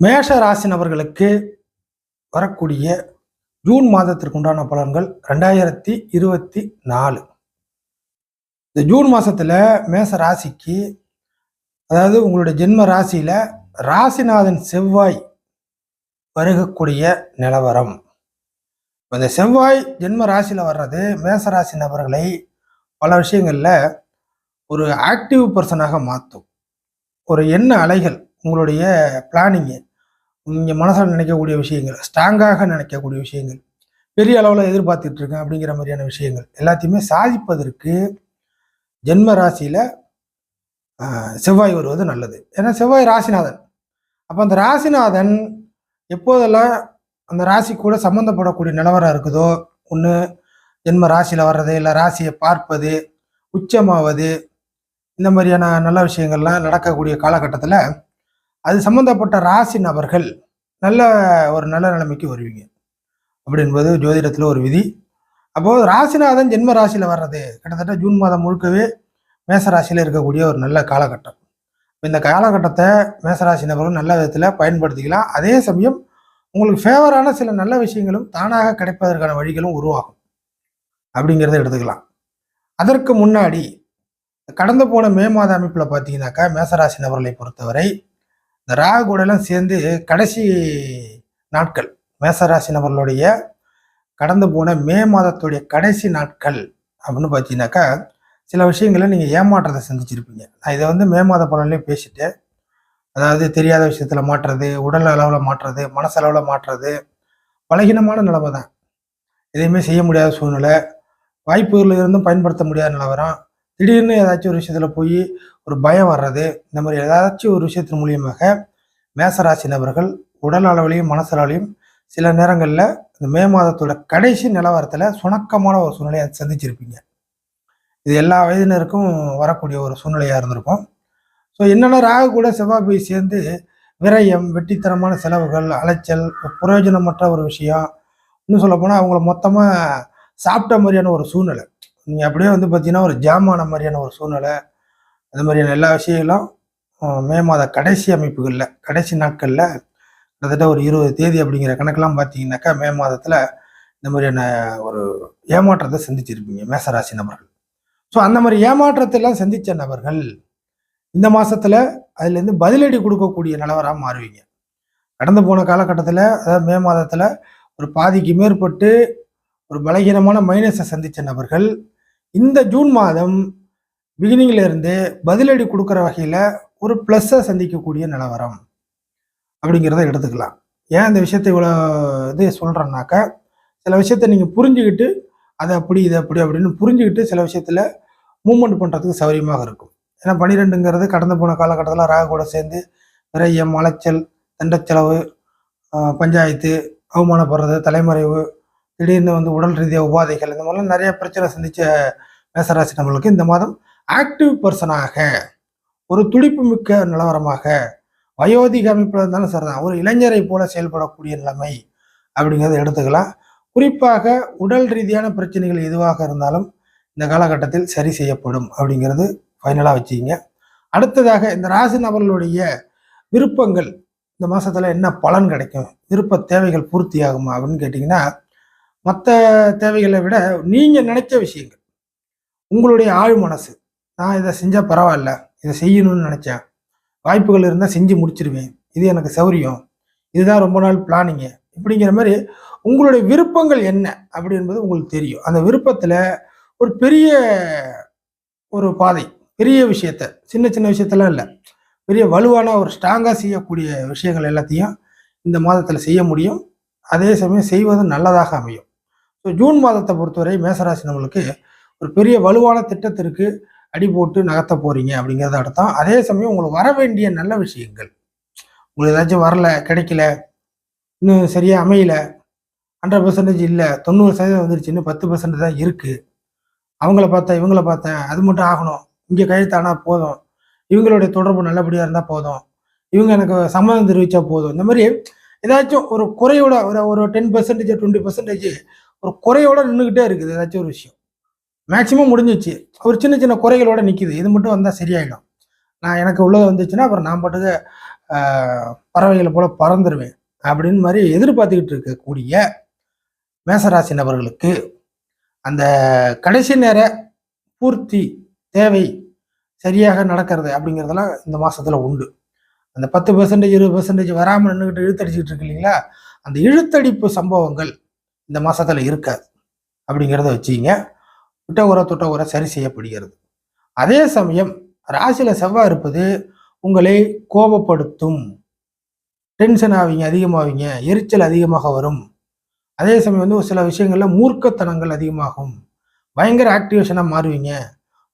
மேஷ ராசி நபர்களுக்கு வரக்கூடிய ஜூன் மாதத்திற்கு உண்டான பலன்கள் ரெண்டாயிரத்தி இருபத்தி நாலு. இந்த ஜூன் மாதத்தில் மேச ராசிக்கு அதாவது உங்களுடைய ஜென்ம ராசியில் ராசிநாதன் செவ்வாய் வருகக்கூடிய நிலவரம். இந்த செவ்வாய் ஜென்ம ராசியில் வர்றது மேச ராசி நபர்களை பல விஷயங்களில் ஒரு ஆக்டிவ் பர்சனாக மாற்றும் ஒரு எண்ண அலைகள் உங்களுடைய பிளானிங்கு நீங்கள் மனசில் நினைக்கக்கூடிய விஷயங்கள் ஸ்ட்ராங்காக நினைக்கக்கூடிய விஷயங்கள் பெரிய அளவில் எதிர்பார்த்துட்டு இருக்கேன் அப்படிங்கிற மாதிரியான விஷயங்கள் எல்லாத்தையுமே சாதிப்பதற்கு ஜென்ம ராசியில் செவ்வாய் வருவது நல்லது. ஏன்னா செவ்வாய் ராசிநாதன். அப்போ அந்த ராசிநாதன் எப்போதெல்லாம் அந்த ராசி கூட சம்மந்தப்படக்கூடிய நிலவரம் இருக்குதோ ஒன்று ஜென்ம ராசியில் வர்றது இல்லை ராசியை பார்ப்பது உச்சமாவது இந்த மாதிரியான நல்ல விஷயங்கள்லாம் நடக்கக்கூடிய காலகட்டத்தில் அது சம்மந்தப்பட்ட ராசி நபர்கள் நல்ல ஒரு நல்ல நிலைமைக்கு வருவீங்க. அப்படி என்பது ஜோதிடத்தில் ஒரு விதி. அப்போது ராசிநாதன் ஜென்ம ராசியில் வர்றது கிட்டத்தட்ட ஜூன் மாதம் முழுக்கவே மேச ராசியில் இருக்கக்கூடிய ஒரு நல்ல காலகட்டம். இந்த காலகட்டத்தை மேசராசி நபர்கள் நல்ல விதத்தில் பயன்படுத்திக்கலாம். அதே சமயம் உங்களுக்கு ஃபேவரான சில நல்ல விஷயங்களும் தானாக கிடைப்பதற்கான வழிகளும் உருவாகும். அப்படிங்கிறத எடுத்துக்கலாம். அதற்கு முன்னாடி கடந்து போன மே மாத அமைப்பில் பார்த்தீங்கன்னாக்கா மேசராசி நபர்களை பொறுத்தவரை இந்த ராகு கூடலாம் சேர்ந்து கடைசி நாட்கள் மேசராசி நபர்களுடைய கடந்து போன மே மாதத்துடைய கடைசி நாட்கள் அப்படின்னு பார்த்தீங்கன்னாக்கா சில விஷயங்களை நீங்கள் ஏமாற்றத்தை சந்திச்சிருப்பீங்க. நான் இதை வந்து மே மாத பலன்லேயும் பேசிட்டேன் அதாவது தெரியாத விஷயத்தில் மாற்றுறது உடல் அளவில் மாற்றுறது மனசளவில் மாற்றுறது பலகீனமான நிலைமை தான். எதையுமே செய்ய முடியாத சூழ்நிலை வாய்ப்புகளில் இருந்தும் பயன்படுத்த முடியாத நிலவரம் திடீர்னு ஏதாச்சும் ஒரு விஷயத்தில் போய் ஒரு பயம் வர்றது இந்த மாதிரி ஏதாச்சும் ஒரு விஷயத்தின் மூலியமாக மேசராசி நபர்கள் உடல் அளவிலையும் மனசளவிலையும் சில நேரங்களில் இந்த மே மாதத்தோட கடைசி நிலவரத்தில் சுணக்கமான ஒரு சூழ்நிலையை சந்திச்சிருப்பீங்க. இது எல்லா வயதினருக்கும் வரக்கூடிய ஒரு சூழ்நிலையாக இருந்திருக்கும். ஸோ என்னென்ன ராகு கூட செவ்வாய் போய் சேர்ந்து விரயம் வெட்டித்தனமான செலவுகள் அலைச்சல் பிரயோஜனமற்ற ஒரு விஷயம். இன்னும் சொல்லப்போனால் அவங்கள மொத்தமாக சாப்பிட்ட மாதிரியான ஒரு சூழ்நிலை. நீங்கள் அப்படியே வந்து பார்த்தீங்கன்னா ஒரு ஜாமான மாதிரியான ஒரு சூழ்நிலை அந்த மாதிரியான எல்லா விஷயங்களும் மே மாத கடைசி அமைப்புகளில் கடைசி நாட்களில் கிட்டத்தட்ட ஒரு இருபது தேதி அப்படிங்கிற கணக்கெல்லாம் பார்த்தீங்கன்னாக்கா மே மாதத்தில் இந்த மாதிரியான ஒரு ஏமாற்றத்தை சந்திச்சிருப்பீங்க மேசராசி நபர்கள். ஸோ அந்த மாதிரி ஏமாற்றத்தெல்லாம் சந்தித்த நபர்கள் இந்த மாதத்தில் அதுலேருந்து பதிலடி கொடுக்கக்கூடிய நிலவராக மாறுவீங்க. கடந்து போன காலகட்டத்தில் அதாவது மே மாதத்தில் ஒரு பாதிக்கு மேற்பட்டு ஒரு பலகீனமான மைனஸை சந்தித்த நபர்கள் இந்த ஜூன் மாதம் பிகினிங்லேருந்து பதிலடி கொடுக்குற வகையில் ஒரு ப்ளஸ்ஸை சந்திக்கக்கூடிய நிலவரம் அப்படிங்கிறத எடுத்துக்கலாம். ஏன் இந்த விஷயத்தை இவ்வளோ இது சொல்கிறேன்னாக்கா சில விஷயத்த நீங்கள் புரிஞ்சுக்கிட்டு அதை அப்படி இது அப்படி அப்படின்னு புரிஞ்சுக்கிட்டு சில விஷயத்தில் மூவ்மெண்ட் பண்ணுறதுக்கு சௌகரியமாக இருக்கும். ஏன்னா பன்னிரெண்டுங்கிறது கடந்து போன காலகட்டத்தில் ராக கூட சேர்ந்து விரயம் அலைச்சல் தண்டச்செலவு பஞ்சாயத்து அவமானப்படுறது தலைமறைவு திடீர்னு வந்து உடல் ரீதியாக உபாதைகள் இந்த மாதிரிலாம் நிறைய பிரச்சனை சந்தித்த மேசராசி நம்மளுக்கு இந்த மாதம் ஆக்டிவ் பர்சனாக ஒரு துடிப்பு மிக்க நிலவரமாக வயோதிக அமைப்பில் இருந்தாலும் சரிதான் ஒரு இளைஞரை போல செயல்படக்கூடிய நிலைமை அப்படிங்கிறத எடுத்துக்கலாம். குறிப்பாக உடல் ரீதியான பிரச்சனைகள் எதுவாக இருந்தாலும் இந்த காலகட்டத்தில் சரி செய்யப்படும் அப்படிங்கிறது ஃபைனலாக வச்சுக்கிங்க. அடுத்ததாக இந்த ராசி நபர்களுடைய விருப்பங்கள் இந்த மாதத்தில் என்ன பலன் கிடைக்கும் விருப்ப தேவைகள் பூர்த்தி ஆகுமா அப்படின்னு கேட்டிங்கன்னா மற்ற தேவைகளை விட நீங்கள் நினைச்ச விஷயங்கள் உங்களுடைய ஆழ் மனசு நான் இதை செஞ்சால் பரவாயில்ல இதை செய்யணும்னு நினச்சேன் வாய்ப்புகள் இருந்தால் செஞ்சு முடிச்சிருவேன் இது எனக்கு சௌரியம் இதுதான் ரொம்ப நாள் பிளானிங்கு இப்படிங்கிற மாதிரி உங்களுடைய விருப்பங்கள் என்ன அப்படி என்பது உங்களுக்கு தெரியும். அந்த விருப்பத்தில் ஒரு பெரிய ஒரு பாதை பெரிய விஷயத்த சின்ன சின்ன விஷயத்தெல்லாம் இல்லை பெரிய வலுவான ஒரு ஸ்ட்ராங்காக செய்யக்கூடிய விஷயங்கள் எல்லாத்தையும் இந்த மாதத்தில் செய்ய முடியும். அதே சமயம் செய்வது நல்லதாக அமையும். ஸோ ஜூன் மாதத்தை பொறுத்தவரை மேசராசி நம்மளுக்கு ஒரு பெரிய வலுவான திட்டத்திற்கு அடி போட்டு நகர்த்த போறீங்க அப்படிங்கிறத அர்த்தம் அதே சமயம் உங்களுக்கு வர வேண்டிய நல்ல விஷயங்கள். உங்களுக்கு ஏதாச்சும் வரல கிடைக்கல இன்னும் சரியாக அமையல ஹண்ட்ரட் பர்சன்டேஜ் இல்லை தொண்ணூறு சதவீதம் வந்துருச்சுன்னு பத்து பர்சன்ட் தான் இருக்குது அவங்கள பார்த்தேன் இவங்கள பார்த்தேன் அது மட்டும் ஆகணும். இங்கே கையெழுத்தானா போதும். இவங்களுடைய தொடர்பு நல்லபடியாக இருந்தால் போதும். இவங்க எனக்கு சம்மதம் தெரிவித்தா போதும். இந்த மாதிரி ஏதாச்சும் ஒரு குறையோட ஒரு ஒரு டென் பர்சன்டேஜ் டுவெண்ட்டி பர்சன்டேஜ் ஒரு குறையோட நின்றுக்கிட்டே இருக்குது ஏதாச்சும் ஒரு விஷயம். மேக்சிமம் முடிஞ்சிச்சு. ஒரு சின்ன சின்ன குறைகளோட நிற்கிது இது மட்டும் வந்தால் சரியாயிடும். நான் எனக்கு உள்ளது வந்துச்சுன்னா அப்புறம் நான் பாட்டுக்கு பறவைகளை போல பறந்துருவேன் அப்படின்னு மாதிரி எதிர்பார்த்துக்கிட்டு இருக்கக்கூடிய மேசராசி நபர்களுக்கு அந்த கடைசி நேர பூர்த்தி தேவை சரியாக நடக்கிறது அப்படிங்கிறதெல்லாம் இந்த மாதத்தில் உண்டு. அந்த பத்து பெர்சன்டேஜ் இருபது பெர்சன்டேஜ் வராமல் நின்றுக்கிட்டு இழுத்தடிச்சிக்கிட்டு இருக்கு இல்லைங்களா? அந்த இழுத்தடிப்பு சம்பவங்கள் இந்த மாதத்தில் இருக்காது. அப்படிங்கிறத வச்சுங்க. விட்ட உர தொட்ட உர சரி செய்யப்படுகிறது. அதே சமயம் ராசியில் செவ்வாய் இருப்பது உங்களை கோபப்படுத்தும். டென்ஷன் ஆவீங்க அதிகமாவீங்க எரிச்சல் அதிகமாக வரும். அதே சமயம் வந்து ஒரு சில விஷயங்களில் மூர்க்கத்தனங்கள் அதிகமாகும். பயங்கர ஆக்டிவேஷனாக மாறுவீங்க.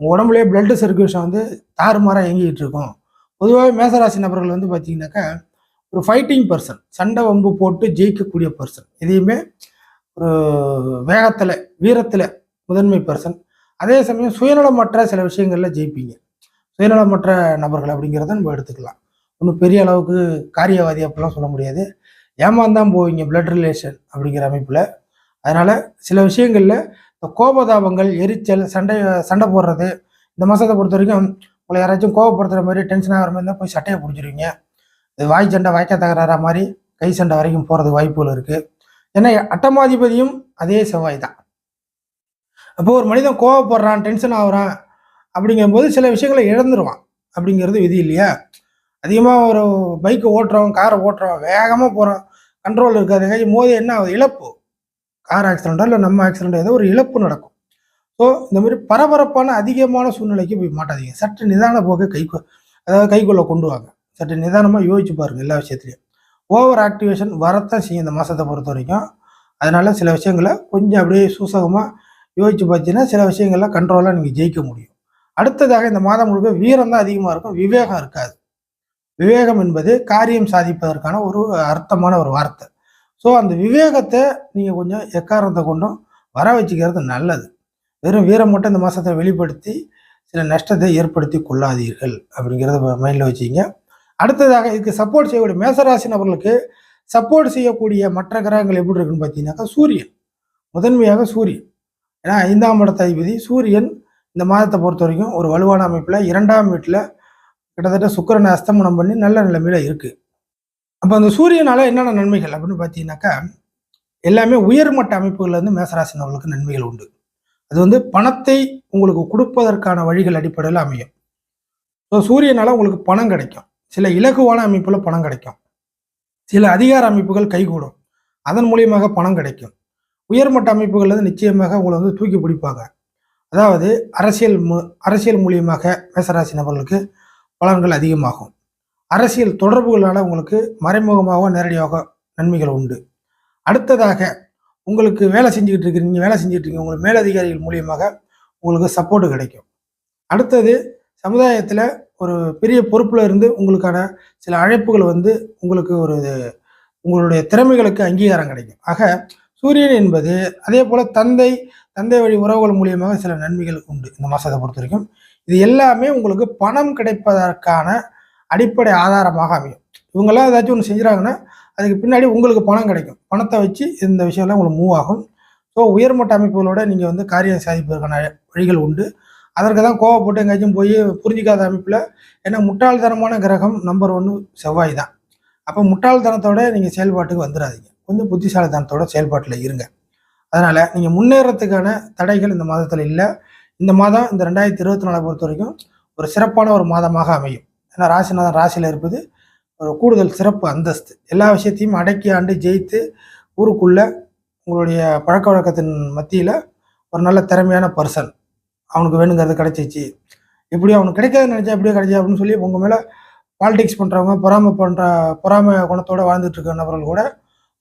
உங்கள் உடம்புலேயே பிளட் சர்க்குலேஷன் வந்து தாறுமாறாக இயங்கிக்கிட்டு இருக்கும் பொதுவாக மேசராசி நபர்கள் வந்து பார்த்தீங்கன்னாக்கா ஒரு ஃபைட்டிங் பர்சன் சண்டை வம்பு போட்டு ஜெயிக்கக்கூடிய பர்சன் எதையுமே ஒரு வேகத்தில் வீரத்தில் முதன்மை பர்சன் அதே சமயம் சுயநலமற்ற சில விஷயங்களில் ஜெயிப்பீங்க. சுயநலமற்ற நபர்கள் அப்படிங்கிறத நம்ம எடுத்துக்கலாம். ஒன்றும் பெரிய அளவுக்கு காரியவாதி அப்படிலாம் சொல்ல முடியாது. ஏமாந்தான் போவீங்க பிளட் ரிலேஷன் அப்படிங்கிற அமைப்பில். அதனால் சில விஷயங்களில் இந்த கோபதாபங்கள் எரிச்சல் சண்டை சண்டை போடுறது இந்த மாதத்தை பொறுத்த வரைக்கும் உங்களை யாராச்சும் கோபப்படுத்துகிற மாதிரி டென்ஷன் ஆகிற மாதிரி இருந்தால் போய் சட்டையை பிடிச்சிருவீங்க. இது வாய் சண்டை வாய்க்கா தகராறா மாதிரி கை சண்டை வரைக்கும் போகிறதுக்கு வாய்ப்புகள் இருக்குது ஏன்னா அட்டமாதிபதியும் அதே செவ்வாய் தான். அப்போ ஒரு மனிதன் கோவப்படுறான் டென்ஷன் ஆகுறான் அப்படிங்கும்போது சில விஷயங்களை இழந்துருவான் அப்படிங்கிறது விதி இல்லையா? அதிகமாக ஒரு பைக்கு ஓட்டுறோம் காரை ஓட்டுறோம் வேகமாக போகிறோம் கண்ட்ரோல் இருக்காது. எங்கேயும் மோதி என்ன ஆகுது? இழப்பு. கார் ஆக்சிடென்ட்டோ இல்லை நம்ம ஆக்சிடெண்ட்டாக ஏதோ ஒரு இழப்பு நடக்கும். ஸோ இந்த மாதிரி பரபரப்பான அதிகமான சூழ்நிலைக்கு போய் மாட்டாதீங்க. சற்று நிதான போக்கை கைக்கு அதாவது கைக்குள்ளே கொண்டு வாங்க. சற்று நிதானமாக யோசிச்சு பாருங்கள் எல்லா விஷயத்துலையும். ஓவர் ஆக்டிவேஷன் வரத்தான் செய்யும் இந்த மாதத்தை பொறுத்த வரைக்கும். அதனால் சில விஷயங்களை கொஞ்சம் அப்படியே சூசகமாக யோசிச்சு பார்த்தீங்கன்னா சில விஷயங்கள்ல கண்ட்ரோலாக நீங்கள் ஜெயிக்க முடியும். அடுத்ததாக இந்த மாதம் முழுக்க வீரம் தான் அதிகமாக இருக்கும் விவேகம் இருக்காது. விவேகம் என்பது காரியம் சாதிப்பதற்கான ஒரு அர்த்தமான ஒரு வார்த்தை. ஸோ அந்த விவேகத்தை நீங்கள் கொஞ்சம் எக்காரணத்தை கொண்டும் வர வச்சுக்கிறது நல்லது. வெறும் வீரம் மட்டும் இந்த மாதத்தை வெளிப்படுத்தி சில நஷ்டத்தை ஏற்படுத்தி கொள்ளாதீர்கள் அப்படிங்கிறத மைண்டில் வச்சுக்கிங்க. அடுத்ததாக இதுக்கு சப்போர்ட் செய்யக்கூடிய மேசராசி நபர்களுக்கு சப்போர்ட் செய்யக்கூடிய மற்ற கிரகங்கள் எப்படி இருக்குன்னு பார்த்தீங்கன்னாக்கா சூரியன். முதன்மையாக சூரியன். ஏன்னா ஐந்தாம் இடத்த அதிபதி சூரியன் இந்த மாதத்தை பொறுத்த வரைக்கும் ஒரு வலுவான அமைப்பில் இரண்டாம் வீட்டில் கிட்டத்தட்ட சுக்கிரனை அஸ்தமனம் பண்ணி நல்ல நிலைமையில் இருக்கு. அப்போ அந்த சூரியனால் என்னென்ன நன்மைகள் அப்படின்னு பார்த்தீங்கன்னாக்கா எல்லாமே உயர்மட்ட அமைப்புகளில் இருந்து மேசராசி நபர்களுக்கு நன்மைகள் உண்டு. அது வந்து பணத்தை உங்களுக்கு கொடுப்பதற்கான வழிகள் அடிப்படையில் அமையும். ஸோ சூரியனால் உங்களுக்கு பணம் கிடைக்கும். சில இலகுவான அமைப்புல பணம் கிடைக்கும். சில அதிகார அமைப்புகள் கைகூடும். அதன் மூலியமாக பணம் கிடைக்கும். உயர்மட்ட அமைப்புகள் வந்து நிச்சயமாக உங்களை வந்து தூக்கி பிடிப்பாங்க. அதாவது அரசியல் மு- அரசியல் மூலியமாக மேசராசி நபர்களுக்கு பலன்கள் அதிகமாகும். அரசியல் தொடர்புகளால் உங்களுக்கு மறைமுகமாக நேரடியாக நன்மைகள் உண்டு. அடுத்ததாக உங்களுக்கு வேலை செஞ்சுக்கிட்டு இருக்கிறீங்க வேலை செஞ்சுட்டு இருக்கீங்க உங்களுக்கு மேலதிகாரிகள் மூலியமாக உங்களுக்கு சப்போர்ட் கிடைக்கும். அடுத்தது சமுதாயத்தில் ஒரு பெரிய பொறுப்பில் இருந்து உங்களுக்கான சில அழைப்புகள் வந்து உங்களுக்கு ஒரு உங்களுடைய திறமைகளுக்கு அங்கீகாரம் கிடைக்கும். ஆக சூரியன் என்பது அதே போல் தந்தை தந்தை வழி உறவுகள் மூலியமாக சில நன்மைகள் உண்டு. இந்த மாதத்தை பொறுத்த வரைக்கும். இது எல்லாமே உங்களுக்கு பணம் கிடைப்பதற்கான அடிப்படை ஆதாரமாக அமையும். இவங்கெல்லாம் ஏதாச்சும் ஒன்று செஞ்சுறாங்கன்னா அதுக்கு பின்னாடி உங்களுக்கு பணம் கிடைக்கும். பணத்தை வச்சு இந்த விஷயம்லாம் உங்களுக்கு மூவ் ஆகும். ஸோ உயர்மட்ட அமைப்புகளோட நீங்கள் வந்து காரியம் சாதிப்பதற்கான வழிகள் உண்டு. அதற்கு தான் கோவப்பட்டு எங்கேயாச்சும் போய் புரிஞ்சிக்காத அமைப்பில். ஏன்னா முட்டாள்தனமான கிரகம் நம்பர் ஒன்று செவ்வாய் தான். அப்போ முட்டாள்தனத்தோட நீங்கள் செயல்பாட்டுக்கு வந்துடாதீங்க கொஞ்சம் புத்திசாலித்தனத்தோட செயல்பாட்டில் இருங்க. அதனால் நீங்கள் முன்னேறத்துக்கான தடைகள் இந்த மாதத்தில் இல்லை. இந்த மாதம் இந்த ரெண்டாயிரத்தி இருபத்தி நாலை பொறுத்த வரைக்கும் ஒரு சிறப்பான ஒரு மாதமாக அமையும். ஏன்னா ராசிநாதன் ராசியில் இருப்பது ஒரு கூடுதல் சிறப்பு அந்தஸ்து. எல்லா விஷயத்தையும் அடக்கி ஆண்டு ஜெயித்து ஊருக்குள்ளே உங்களுடைய பழக்க வழக்கத்தின் மத்தியில் ஒரு நல்ல திறமையான பர்சன் அவனுக்கு வேணுங்கிறது கிடைச்சிச்சு. எப்படி அவனுக்கு கிடைக்காதுன்னு நினச்சா எப்படியோ கிடைச்சா அப்படின்னு சொல்லி உங்கள் மேலே பாலிடிக்ஸ் பண்ணுறவங்க பொறாமை பண்ணுற பொறாமை குணத்தோடு வாழ்ந்துட்டு இருக்க நபர்கள் கூட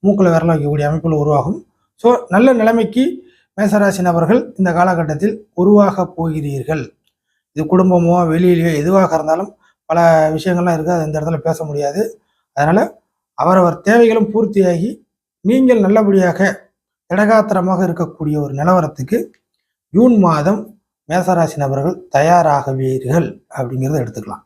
மூக்கில் விரல வைக்கக்கூடிய அமைப்புகள் உருவாகும். ஸோ நல்ல நிலைமைக்கு மேசராசி நபர்கள் இந்த காலகட்டத்தில் உருவாக போகிறீர்கள். இது குடும்பமோ வெளியிலையோ எதுவாக இருந்தாலும் பல விஷயங்கள்லாம் இருக்குது அது இந்த இடத்துல பேச முடியாது. அதனால் அவரவர் தேவைகளும் பூர்த்தியாகி நீங்கள் நல்லபடியாக திடகாத்திரமாக இருக்கக்கூடிய ஒரு நிலவரத்துக்கு ஜூன் மாதம் மேசராசி நபர்கள் தயாராகுவீர்கள் அப்படிங்கிறத எடுத்துக்கலாம்.